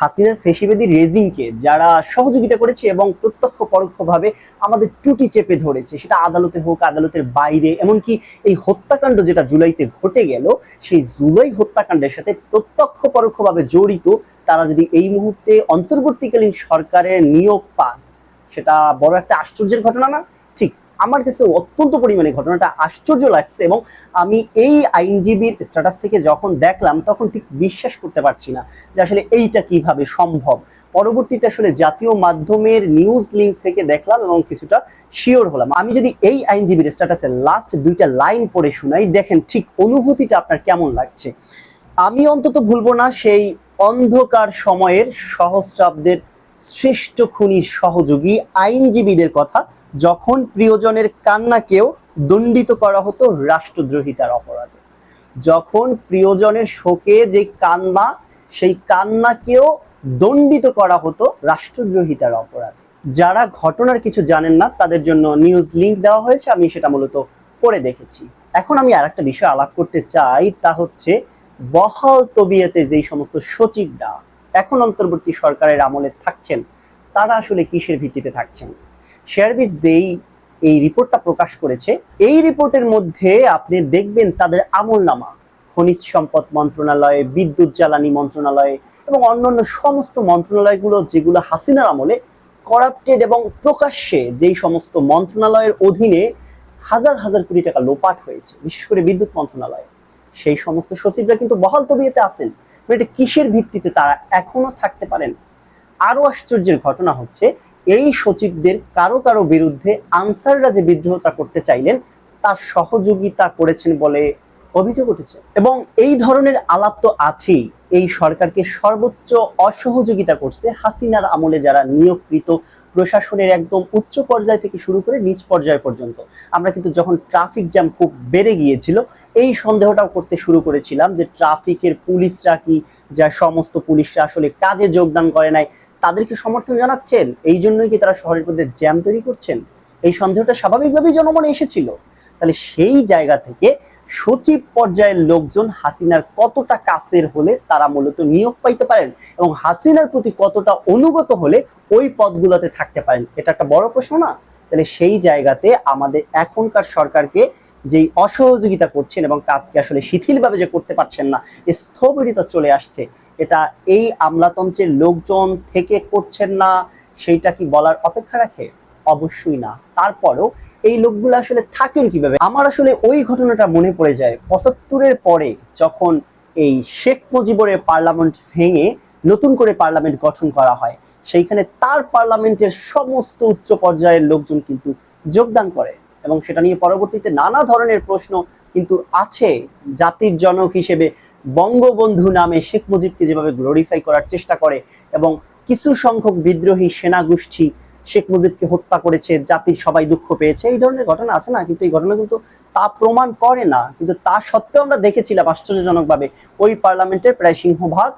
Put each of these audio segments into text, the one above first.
হাসিনার ফেসিবেদি রেজিংকে যারা সহযোগিতা করেছে এবং প্রত্যক্ষ পরোক্ষভাবে আমাদের টুটি চেপে ধরেছে, সেটা আদালতে হোক, আদালতের বাইরে, এমনকি এই হত্যাকাণ্ড যেটা জুলাইতে ঘটে গেল, সেই জুলাই হত্যাকাণ্ডের সাথে প্রত্যক্ষ পরোক্ষভাবে জড়িত, তারা যদি এই মুহূর্তে অন্তর্বর্তীকালীন সরকারের নিয়োগ পান, সেটা বড় একটা আশ্চর্যের ঘটনা না? আমার কাছে অত্যন্ত পরিমাণে ঘটনাটা আশ্চর্য লাগছে এবং আমি এই আইনজীবীর স্ট্যাটাস থেকে যখন দেখলাম, তখন ঠিক বিশ্বাস করতে পারছি না যে আসলে এইটা কীভাবে সম্ভব। পরবর্তীতে আসলে জাতীয় মাধ্যমের নিউজ লিঙ্ক থেকে দেখলাম এবং কিছুটা শিওর হলাম। আমি যদি এই আইনজীবীর স্ট্যাটাসের লাস্ট দুইটা লাইন পড়ে শোনাই, দেখেন ঠিক অনুভূতিটা আপনার কেমন লাগছে। আমি অন্তত ভুলবো না, সেই অন্ধকার সময়ের সহস্রাব্দের শ্রেষ্ঠ খুনির সহযোগী আইনজীবীদের কথা যখন প্রিয়জনের কান্নাকেও দণ্ডিত করা হতো রাষ্ট্রদ্রোহিতার অপরাধে। যখন প্রিয়জনের শোকে যে কান্না, সেই কান্নাকেও দণ্ডিত করা হতো রাষ্ট্রদ্রোহিতার অপরাধে। যারা ঘটনার কিছু জানেন না, তাদের জন্য নিউজ লিংক দেওয়া হয়েছে, আমি সেটা মূলত পড়ে দেখেছি। এখন আমি আরেকটা বিষয় আলাপ করতে চাই, তা হচ্ছে বহাল তবিয়তে যেই সমস্ত সচিবরা এখন অন্তর্বর্তী সরকারের আমলে থাকছেন, তারা আসলে কিসের ভিত্তিতে থাকছেন? শেয়ারবিজ যেই, এই রিপোর্টটা প্রকাশ করেছে, এই রিপোর্টের মধ্যে আপনি দেখবেন তাদের আমল নামা। খনিজ সম্পদ মন্ত্রণালয়ে, বিদ্যুৎ জ্বালানি মন্ত্রণালয়ে এবং অন্যান্য সমস্ত মন্ত্রণালয়গুলো যেগুলো হাসিনার আমলে করাপ্টেড এবং প্রকাশ্যে যেই সমস্ত মন্ত্রণালয়ের অধীনে হাজার হাজার কোটি টাকা লোপাট হয়েছে, বিশেষ করে বিদ্যুৎ মন্ত্রণালয়ে। সেই সমস্ত সচিবরা কিন্তু বহাল তবিয়েতে আছেন। মানে এটা কিসের ভিত্তিতে তারা এখনও থাকতে পারেন? আরও আশ্চর্যের ঘটনা হচ্ছে, এই সচিবদের কারও কারও বিরুদ্ধে আনসাররা যে বিদ্রোহতা করতে চাইলেন, তার সহযোগিতা করেছেন বলে অভিযোগ উঠেছে। এবং এই ধরনের আলাপ তো আছেই। এই সরকারকে সর্বোচ্চ অসহযোগিতা করছে হাসিনার আমলে যারা নিয়োগকৃত প্রশাসনের একদম উচ্চ পর্যায় থেকে শুরু করে নিচ পর্যায় পর্যন্ত। আমরা কিন্তু যখন ট্রাফিক জ্যাম খুব বেড়ে গিয়েছিল, এই সন্দেহটাও করতে শুরু করেছিলাম যে ট্রাফিকের পুলিশরা কি, যা সমস্ত পুলিশরা আসলে কাজে যোগদান করে নাই, তাদেরকে সমর্থন জানাচ্ছেন? এই জন্যই কি তারা শহরের মধ্যে জ্যাম তৈরি করছেন? এই সন্দেহটা স্বাভাবিকভাবেই জনমনে এসেছিল। তাহলে সেই জায়গা থেকে সচিব পর্যায়ের লোকজন হাসিনার কতটা কাছের হলে তারা মূলত নিয়োগ পাইতে পারেন এবং হাসিনার প্রতি কতটা অনুগত হলে ওই পদগুলোতে থাকতে পারেন? এটা একটা বড় প্রশ্ন না? তাহলে সেই জায়গাতে আমাদের এখনকার সরকারকে যেই অসহযোগিতা করছেন এবং কাজকে আসলে শিথিলভাবে যে করতে পারছেন না স্থবিরতা চলে আসছে। এটা এই আমলাতন্ত্রের লোকজন থেকে করছেন না, সেইটা কি বলার অপেক্ষা রাখে? অবশ্যই না। তারপরেও এই লোকগুলো আসলে থাকেন কীভাবে? আমার আসলে ওই ঘটনাটা মনে পড়ে যায়। পঁচাত্তরের পরে যখন এই শেখ মুজিবুরের পার্লামেন্ট ভেঙে নতুন করে পার্লামেন্ট গঠন করা হয়, সেইখানে তার পার্লামেন্টের সমস্ত উচ্চ পর্যায়ের লোকজন কিন্তু যোগদান করে এবং সেটা নিয়ে পরবর্তীতে নানা ধরনের প্রশ্ন কিন্তু আছে। জাতির জনক হিসেবে বঙ্গবন্ধু নামে শেখ মুজিবকে যেভাবে গ্লোরিফাই করার চেষ্টা করে এবং কিছু সংখ্যক বিদ্রোহী সেনা গোষ্ঠী শেখ মুজিবকে হত্যা করেছে জাতির সবাই দুঃখ পেয়েছে, এই ধরনের ঘটনা আছে না? কিন্তু এই ঘটনা কিন্তু তা প্রমাণ করে না। কিন্তু তা সত্ত্বেও আমরা দেখেছিলাম আশ্চর্যজনকভাবে, ওই পার্লামেন্টের প্রায় সিংহভাগ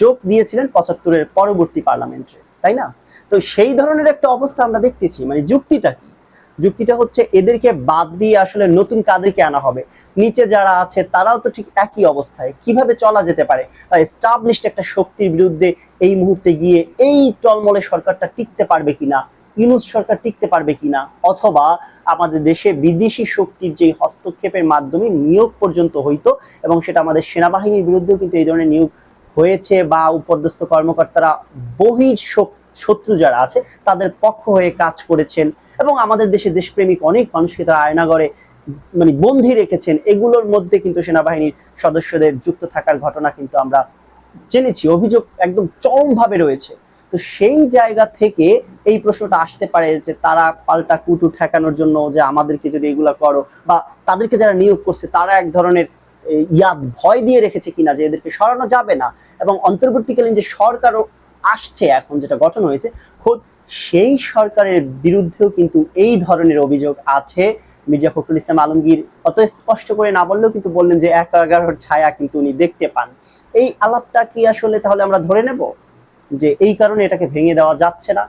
যোগ দিয়েছিলেন পঁচাত্তরের পরবর্তী পার্লামেন্টে, তাই না? তো সেই ধরনের একটা অবস্থা আমরা দেখতেছি। মানে যুক্তিটা কি? যুক্তিটা হচ্ছে এদেরকে বাদ দিয়ে আসলে নতুন কাদেরকে আনা হবে। নিচে যারা আছে, তারাও তো ঠিক একই অবস্থায়। কীভাবে চলা যেতে পারে? এস্টাবলিশড একটা শক্তির বিরুদ্ধে এই মুহূর্তে গিয়ে এই টলমলে সরকারটা টিকতে পারবে কিনা, ইউনুস সরকার টিকতে পারবে কিনা, অথবা আমাদের দেশে বিদেশি শক্তির যে হস্তক্ষেপের মাধ্যমে নিয়োগ পর্যন্ত হইতো এবং সেটা আমাদের সেনাবাহিনীর বিরুদ্ধেও কিন্তু এই ধরনের নিয়োগ হয়েছে বা উপর্যস্ত কর্মকর্তারা বহির শক- শত্রু যারা আছে, তাদের পক্ষ হয়ে কাজ করেছেন এবং আমাদের দেশে দেশপ্রেমিক অনেক মানুষকে তারা আয়নাগরে মানে বন্দি রেখেছেন। এগুলোর মধ্যে কিন্তু সেনাবাহিনীর সদস্যদের যুক্ত থাকার ঘটনা কিন্তু আমরা জেনেছি। অভিযোগ একদম চরমভাবে রয়েছে। তো সেই জায়গা থেকে এই প্রশ্নটা আসতে পারে যে তারা পাল্টা কুটু ঠেকানোর জন্য যে আমাদেরকে যদি এগুলা করো বা তাদেরকে যারা নিয়োগ করছে, তারা এক ধরনের ইয়াদ ভয় দিয়ে রেখেছে কিনা যে এদেরকে সরানো যাবে না? এবং অন্তর্বর্তীকালীন যে সরকারও আসছে এখন যেটা গঠন হয়েছে, খোদ সেই সরকারের বিরুদ্ধেও কিন্তু এই ধরনের অভিযোগ আছে। মির্জা ফখরুল ইসলাম আলমগীর অত স্পষ্ট করে না বললেও কিন্তু বললেন যে এক এগারোর ছায়া কিন্তু উনি দেখতে পান। এই আলাপটা কি আসলে তাহলে আমরা ধরে নেব? যে এই কারণে এটাকে ভেঙে দেওয়া যাচ্ছে না?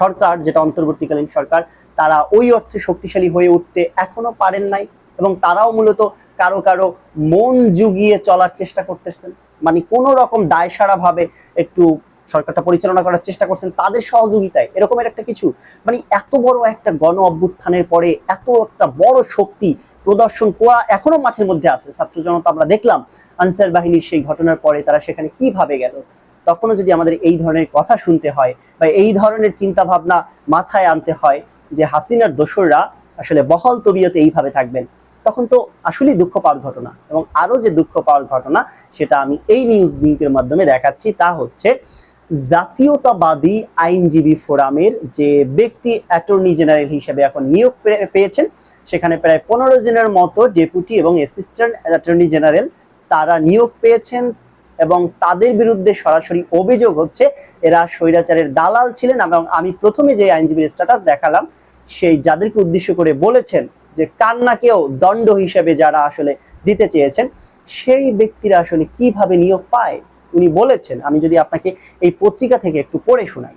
সরকার, যেটা অন্তর্বর্তীকালীন সরকার, তারা ওই অর্থে শক্তিশালী হয়ে উঠতে এখনও পারেন নাই এবং তারাও মূলত কারও কারও মন জুগিয়ে চলার চেষ্টা করতেছেন। মানে কোনো রকম দায়সারা ভাবে একটু সরকারটা পরিচালনা করার চেষ্টা করছেন তাদের সহযোগিতায়। এরকমের একটা কিছু? মানে এত বড় একটা গণ অভ্যুত্থানের পরে এত একটা বড় শক্তি প্রদর্শন করা এখনও মাঠের মধ্যে আছে। ছাত্র জনতা আমরা দেখলাম আনসার বাহিনীর সেই ঘটনার পরে তারা সেখানে কীভাবে গেল? তখনও যদি আমাদের এই ধরনের কথা শুনতে হয় বা এই ধরনের চিন্তা ভাবনা মাথায় আনতে হয় যে হাসিনার দোসররা আসলে বহল তবিয়তে এইভাবে থাকবেন, তখন তো আসলেই দুঃখ পাওয়ার ঘটনা এবং আরও যে দুঃখ পাওয়ার ঘটনা সেটা আমি এই নিউজ লিঙ্কের মাধ্যমে দেখাচ্ছি। তা হচ্ছে জাতীয়তাবাদী আইনজীবী ফোরামের যে ব্যক্তি অ্যাটর্নি জেনারেল হিসেবে এখন নিয়োগ পেয়েছেন, সেখানে প্রায় পনেরো জনের মতো ডেপুটি এবং অ্যাসিস্ট্যান্ট অ্যাটর্নি জেনারেল তারা নিয়োগ পেয়েছেন এবং তাদের বিরুদ্ধে সরাসরি অভিযোগ হচ্ছে এরা স্বৈরাচারের দালাল ছিলেন এবং আমি প্রথমে যে আইনজীবীর স্ট্যাটাস দেখালাম, সেই যাদেরকে উদ্দেশ্য করে বলেছেন যে কান্নাকেও দণ্ড হিসেবে যারা আসলে দিতে চেয়েছেন, সেই ব্যক্তিরা আসলে কীভাবে নিয়োগ পায়? উনি বলেছেন, আমি যদি আপনাকে এই পত্রিকা থেকে একটু পড়ে শোনাই।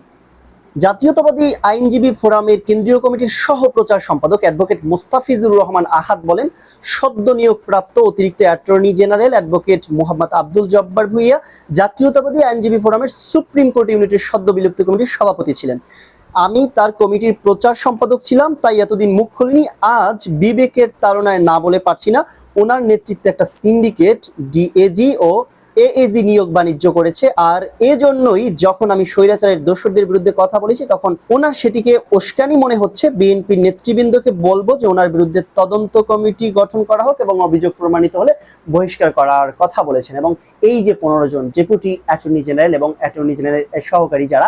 জাতীয়তাবাদী আইনজীবী ফোরামের কেন্দ্রীয় কমিটির সহ প্রচার সম্পাদক অ্যাডভোকেট মুস্তাফিজুর রহমান আহাদ বলেন, সদ্য নিয়োগপ্রাপ্ত অতিরিক্ত attorney general advocate Mohammad Abdul Jabbar Bhuiya জাতীয়তাবাদী আইনজীবী ফোরামের সুপ্রিম কোর্ট ইউনিটের সদ্য বিলুপ্ত কমিটির সভাপতি ছিলেন। আমি তার কমিটির প্রচার সম্পাদক ছিলাম, তাই এতদিন মুখ খুলিনি, আজ বিবেকের তাড়নায় না বলে পারছি না। ওনার নেতৃত্বে একটা সিন্ডিকেট, ডিএজি ও এএজি নিয়োগ বাণিজ্য করেছে। আর এজন্যই যখন আমি স্বৈরাচারের দোসরদের বিরুদ্ধে কথা বলেছি, তখন ওনার সেটিকে উস্কানি মনে হচ্ছে। বিএনপির নেতৃবৃন্দকে বলব যে ওনার বিরুদ্ধে তদন্ত কমিটি গঠন করা হোক এবং অভিযোগ প্রমাণিত হলে বহিষ্কার করার কথা বলেছেন। এবং এই যে পনেরো জন ডেপুটি অ্যাটর্নি জেনারেল এবং অ্যাটর্নি জেনারেল সহকারী যারা,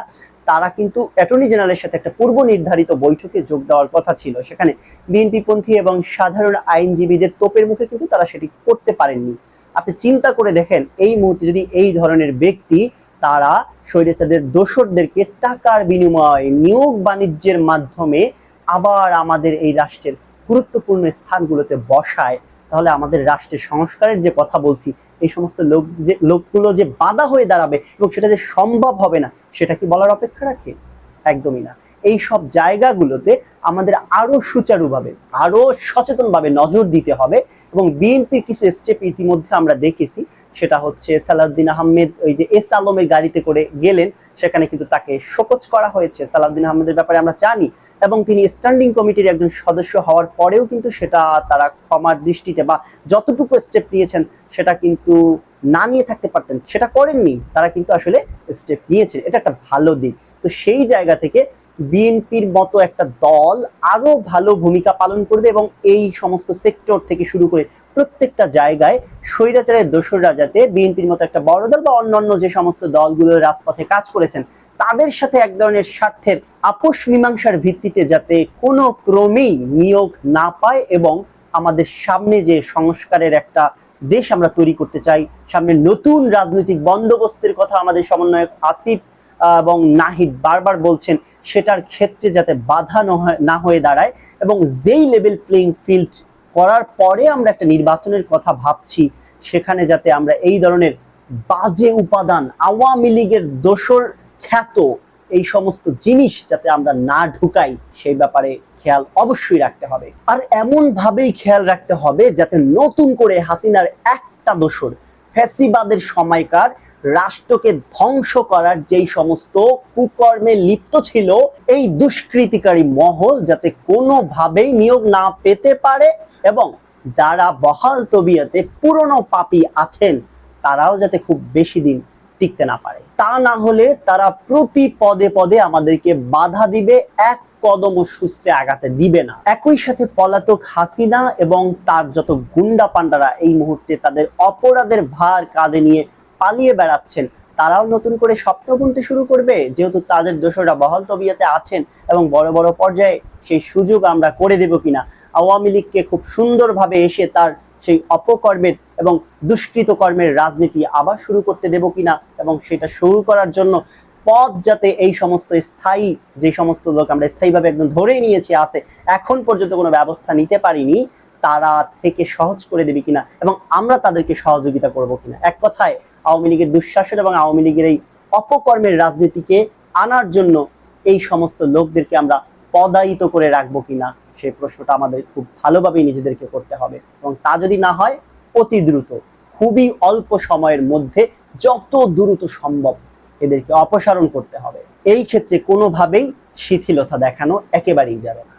তারা কিন্তু অ্যাটর্নি জেনারেলের সাথে একটা পূর্ব নির্ধারিত বৈঠকে যোগ দেওয়ার কথা ছিল। সেখানে বিএনপি পন্থী এবং সাধারণ আইনজীবীদের তোপের মুখে কিন্তু তারা সেটি করতে পারেননি। আপনি চিন্তা করে দেখেন, এই মুহূর্তে যদি এই ধরনের ব্যক্তি তারা স্বৈরাচারদের দোসরদেরকে টাকার বিনিময়ে নিয়োগ বাণিজ্যের মাধ্যমে আবার আমাদের এই রাষ্ট্রের গুরুত্বপূর্ণ স্থানগুলোতে বসায়, তাহলে আমাদের রাষ্ট্রের সংস্কারের যে কথা বলছি, এই সমস্ত লোক যে, লোকগুলো যে বাধা হয়ে দাঁড়াবে এবং সেটা যে সম্ভব হবে না, সেটা কি বলার অপেক্ষা রাখে? একদমই না। এই সব জায়গাগুলোতে আমাদের আরও সুচারুভাবে, আরও সচেতনভাবে নজর দিতে হবে এবং বিএনপির কিছু স্টেপ ইতিমধ্যে আমরা দেখেছি। সেটা হচ্ছে সালাউদ্দিন আহমেদ ওই যে এস আলমের গাড়িতে করে গেলেন, সেখানে কিন্তু তাকে শোকজ করা হয়েছে। সালাউদ্দিন আহমেদের ব্যাপারে আমরা জানি এবং তিনি স্ট্যান্ডিং কমিটির একজন সদস্য হওয়ার পরেও কিন্তু সেটা তারা ক্ষমার দৃষ্টিতে বা যতটুকু স্টেপ নিয়েছেন সেটা কিন্তু না নিয়ে থাকতে পারতেন, সেটা করেননি, তারা কিন্তু আসলে স্টেপ নিয়েছে এটা একটা ভালো দিক। তো সেই জায়গা থেকে বিএনপির মতো একটা দল আরও ভালো ভূমিকা পালন করবে এবং এই সমস্ত সেক্টর থেকে শুরু করে প্রত্যেকটা জায়গায় স্বৈরাচারের দোসররা যাতে বিএনপির মতো একটা বড় দল বা অন্যান্য যে সমস্ত দলগুলো রাজপথে কাজ করেছেন, তাদের সাথে এক ধরনের স্বার্থের আপোষ মীমাংসার ভিত্তিতে যাতে কোনো ক্রমেই নিয়োগ না পায় এবং আমাদের সামনে যে সংস্কারের একটা দেশ আমরা তৈরি করতে চাই। সামনে নতুন রাজনৈতিক বন্দোবস্তের কথা আমাদের সমন্বয়ক আসিফ এবং নাহিদ বারবার বলছেন, সেটার ক্ষেত্রে যাতে বাধা না হয়- দাঁড়ায়। এবং যেই লেভেল প্লেইং ফিল্ড করার পরে আমরা একটা নির্বাচনের কথা ভাবছি, সেখানে যাতে আমরা এই ধরনের বাজে উপাদান আওয়ামী লীগের দোসর খ্যাত এই সমস্ত জিনিস যাতে আমরা না ঢুকাই, সেই ব্যাপারে খেয়াল অবশ্যই রাখতে হবে। আর এমন ভাবেই খেয়াল রাখতে হবে যাতে নতুন করে হাসিনার একটা দোষর ফ্যাসিবাদের সময়কার রাষ্ট্রকে ধ্বংস করার যেই সমস্ত কুকর্মে লিপ্ত ছিল, এই দুষ্কৃতিকারী মহল যাতে কোনোভাবেই নিয়োগ না পেতে পারে এবং যারা বহাল তবিয়াতে পুরনো পাপী আছেন, তারাও যাতে খুব বেশি দিন টিকতে না পারে। তা না হলে তারা প্রতি পদে পদে আমাদেরকে বাধা দিবে, এক কদম সুস্থে আগাতে দিবে না। একই সাথে পলাতক হাসিনা এবং তার যত গুন্ডা পান্ডারা এই মুহূর্তে তাদের অপরাধের ভার কাঁধে নিয়ে পালিয়ে বেড়াচ্ছেন, তারাও নতুন করে স্বপ্ন বুনতে শুরু করবে। যেহেতু তাদের দোষরা বহল তবিয়াতে আছেন এবং বড় বড় পর্যায়ে সেই সুযোগ আমরা করে দেব কিনা, আওয়ামী লীগকে খুব সুন্দরভাবে এসে তার সেই অপকর্মের এবং দুষ্কৃত কর্মের রাজনীতি আবার শুরু করতে দেব কিনা এবং সেটা শুরু করার জন্য পথ যাতে এই সমস্ত স্থায়ী, যে সমস্ত লোক আমরা স্থায়ীভাবে একদম ধরেই নিয়েছি আছে, এখন পর্যন্ত কোনো ব্যবস্থা নিতে পারিনি, তারা থেকে সহজ করে দেবে কিনা এবং আমরা তাদেরকে সহযোগিতা করব কিনা। এক কথায়, আওয়ামী লীগের দুঃশাসন এবং আওয়ামী লীগের এই অপকর্মের রাজনীতিকে আনার জন্য এই সমস্ত লোকদেরকে আমরা পদায়িত করে রাখব কিনা সেই প্রশ্নটা আমাদের খুব ভালোভাবেই নিজেদেরকে করতে হবে এবং তা যদি না হয়, অতি দ্রুত, খুবই অল্প সময়ের মধ্যে যত দ্রুত সম্ভব এদেরকে অপসারণ করতে হবে। এই ক্ষেত্রে কোনোভাবেই শিথিলতা দেখানো একেবারেই যাবে না।